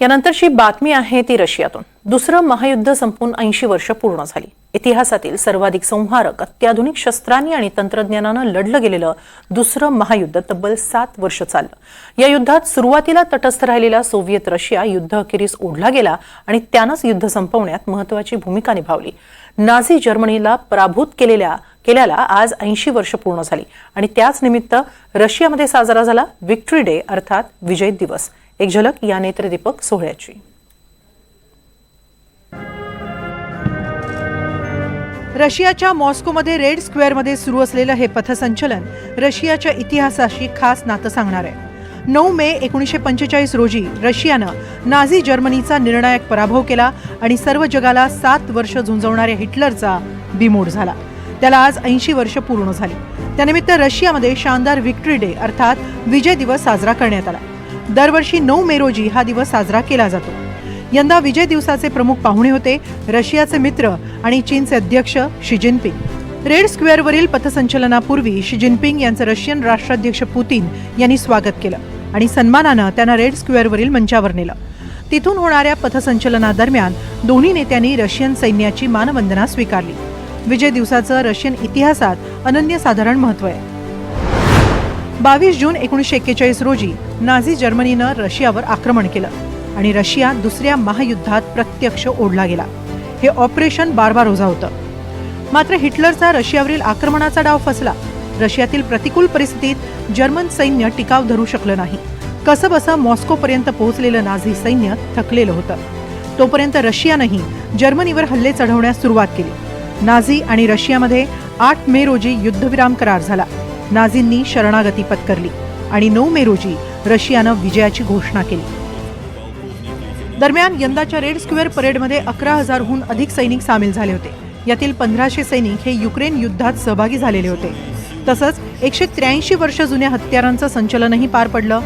यानंतरची बातमी आहे ती रशियातून. दुसरं महायुद्ध संपून ऐंशी वर्ष पूर्ण झाली. इतिहासातील सर्वाधिक संहारक अत्याधुनिक शस्त्रांनी आणि तंत्रज्ञानानं लढलं गेलेलं दुसरं महायुद्ध तब्बल सात वर्ष चाललं. या युद्धात सुरुवातीला तटस्थ राहिलेला सोव्हिएत रशिया युद्ध अखेरीस ओढला गेला आणि त्यानंच युद्ध संपवण्यात महत्वाची भूमिका निभावली. नाझी जर्मनीला पराभूत केलेल्या केल्याला आज ऐंशी वर्ष पूर्ण झाली आणि त्याच निमित्त रशियामध्ये साजरा झाला विक्ट्री डे अर्थात विजय दिवस. एक झलक या नेत्रदीपक सोहळ्याची. रशियाच्या मॉस्कोमध्ये रेड स्क्वेअरमध्ये सुरू असलेलं हे पथसंचलन रशियाच्या इतिहासाशी खास नातं सांगणार आहे. नऊ मे एकोणीसशे पंचेचाळीस रोजी रशियानं नाझी जर्मनीचा निर्णायक पराभव केला आणि सर्व जगाला सात वर्ष झुंजवणाऱ्या हिटलरचा बिमोड झाला. त्याला आज ऐंशी वर्ष पूर्ण झाली. त्यानिमित्त रशियामध्ये शानदार विक्ट्री डे अर्थात विजय दिवस साजरा करण्यात आला. दरवर्षी नऊ मे रोजी हा दिवस साजरा केला जातो. यंदा विजय दिवसाचे प्रमुख पाहुणे होते रशियाचे मित्र आणि चीनचे अध्यक्ष शी जिनपिंग रेड स्क्वेअरवरील पथसंचलनापूर्वी शी जिनपिंग यांचं रशियन राष्ट्राध्यक्ष पुतीन यांनी स्वागत केलं आणि सन्मानानं त्यांना रेड स्क्वेअरवरील मंचावर नेलं. तिथून होणाऱ्या पथसंचलनादरम्यान दोन्ही नेत्यांनी रशियन सैन्याची मानवंदना स्वीकारली. विजय दिवसाचं रशियन इतिहासात अनन्यसाधारण महत्त्व आहे. बावीस जून एकोणीसशे एक्केचाळीस रोजी नाझी जर्मनीनं रशियावर आक्रमण केलं आणि रशिया दुसऱ्या महायुद्धात प्रत्यक्ष ओढला गेला. हे ऑपरेशन बारबारोझा होतं. मात्र हिटलरचा रशियावरील आक्रमणाचा डाव फसला. रशियातील प्रतिकूल परिस्थितीत जर्मन सैन्य टिकाव धरू शकलं नाही. कसंबसं मॉस्कोपर्यंत पोहोचलेलं नाझी सैन्य थकलेलं होतं. तोपर्यंत रशियानंही जर्मनीवर हल्ले चढवण्यास सुरुवात केली. नाझी आणि रशियामध्ये आठ मे रोजी युद्धविराम करार झाला. नाझींनी शरणागती पत्करली आणि नऊ मे रोजी रशियानं विजयाची घोषणा केली. दरम्यान यंदाच्या रेड स्क्वेअर परेडमध्ये अकरा हजारहून अधिक सैनिक सामील झाले होते. यातील पंधराशे सैनिक हे युक्रेन युद्धात सहभागी झालेले होते. तसंच एकशे त्र्याऐंशी वर्ष जुन्या हत्यारांचं संचलनही पार पडलं.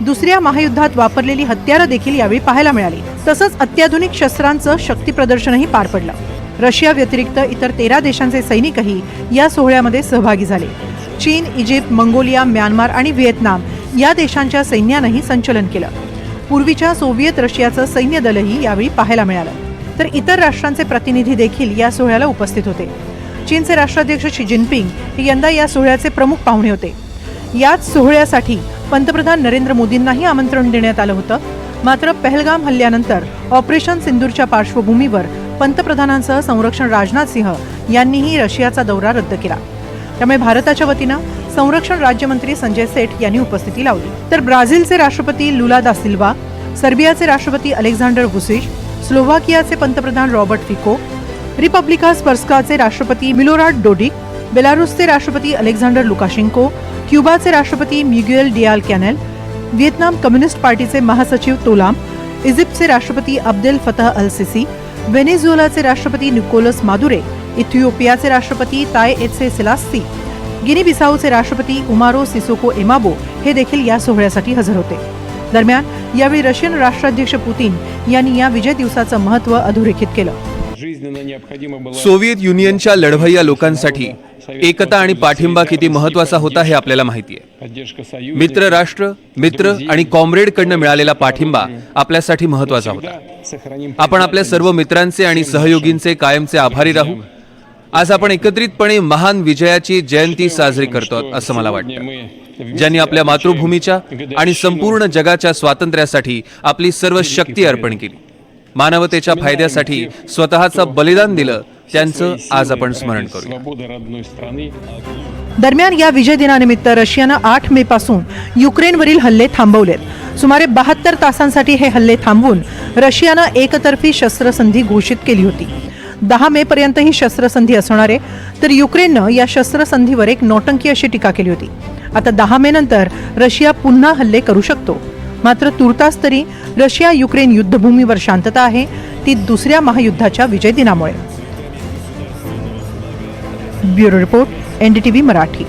दुसऱ्या महायुद्धात वापरलेली हत्यारं देखील यावेळी पाहायला मिळाली. तसंच अत्याधुनिक शस्त्रांचं शक्तीप्रदर्शनही पार पडलं. रशिया व्यतिरिक्त इतर तेरा देशांचे सैनिकही या सोहळ्यामध्ये सहभागी झाले. चीन इजिप्त मंगोलिया म्यानमार आणि व्हिएतनाम या देशांच्या सैन्यानंही संचलन केलं. पूर्वीच्या सोव्हिएत रशियाचं सैन्य दलही यावेळी पाहायला मिळालं. तर इतर राष्ट्रांचे प्रतिनिधी देखील या सोहळ्याला उपस्थित होते. चीनचे राष्ट्राध्यक्ष शी जिनपिंग हे यंदा या सोहळ्याचे प्रमुख पाहुणे होते. याच सोहळ्यासाठी पंतप्रधान नरेंद्र मोदींनाही आमंत्रण देण्यात आलं होतं. मात्र पहलगाम हल्ल्यानंतर ऑपरेशन सिंदूरच्या पार्श्वभूमीवर पंतप्रधानांसह संरक्षण राजनाथ सिंह यांनीही रशियाचा दौरा रद्द केला. त्यामुळे भारताच्या वतीनं संरक्षण राज्यमंत्री संजय सेठ यांनी उपस्थिती लावली. तर ब्राझीलचे राष्ट्रपती लुला दा सिल्वा सर्बियाचे राष्ट्रपती अलेक्झांडर वुसिश स्लोव्हाकियाचे पंतप्रधान रॉबर्ट फिको रिपब्लिका स्पर्स्काचे राष्ट्रपती मिलोराड डोडिक बेलारुसचे राष्ट्रपती अलेक्झांडर लुकाशेंको क्युबाचे राष्ट्रपती Miguel Diaz Canel Vietnam communist पार्टीचे महासचिव तोलाम इजिप्तचे राष्ट्रपती अब्देल फतह अल सिसी व्हेनेझुएलाचे राष्ट्रपती निकोलस मादुरे इथियोपियाचे राष्ट्रपती ताय एचे सिलास्ती गिनी बिसाऊचे राष्ट्रपती उमारो सिसोको एमाबो हे देखील या सोहळ्यासाठी हजर होते. दरम्यान यावेळी रशियन राष्ट्राध्यक्ष पुतीन यांनी या विजय दिवसाचं महत्त्व अधोरेखित केलं. सोव्हिएत युनियनच्या लढवय्या लोकांसाठी एकता आणि पाठिंबा किती महत्त्वाचा होता हे आपल्याला माहिती आहे. मित्र राष्ट्र मित्र आणि कॉम्रेडकडनं मिळालेला पाठिंबा आपल्यासाठी महत्त्वाचा होता. आपण आपल्या सर्व मित्रांचे आणि सहयोगींचे कायमचे आभारी राहू आज आपण एकत्रितपणे महान विजयाची जयंती साजरी करतो असं मला वाटतं. ज्यांनी आपल्या मातृभूमीच्या आणि संपूर्ण जगाच्या स्वातंत्र्यासाठी आपली सर्व शक्ती अर्पण केली. मानवतेच्या फायद्यासाठी स्वतःचं बलिदान दिलं त्यांचं आज आपण स्मरण करू दरम्यान या विजय दिनानिमित्त रशियानं आठ मे पासून युक्रेनवरील हल्ले थांबवलेत. सुमारे बहात्तर तासांसाठी हे हल्ले थांबवून रशियानं एकतर्फी शस्त्रसंधी घोषित केली होती. दहा मे पर्यंत ही शस्त्रसंधी असणार आहे. तर युक्रेननं या शस्त्रसंधीवर एक नौटंकी अशी टीका केली होती. आता दहा मे नंतर रशिया पुन्हा हल्ले करू शकतो. मात्र तुर्तास तरी रशिया युक्रेन युद्धभूमीवर शांतता आहे. ती दुसऱ्या महायुद्धाच्या विजय दिनामुळे ब्युरो रिपोर्ट एनडीटीव्ही मराठी.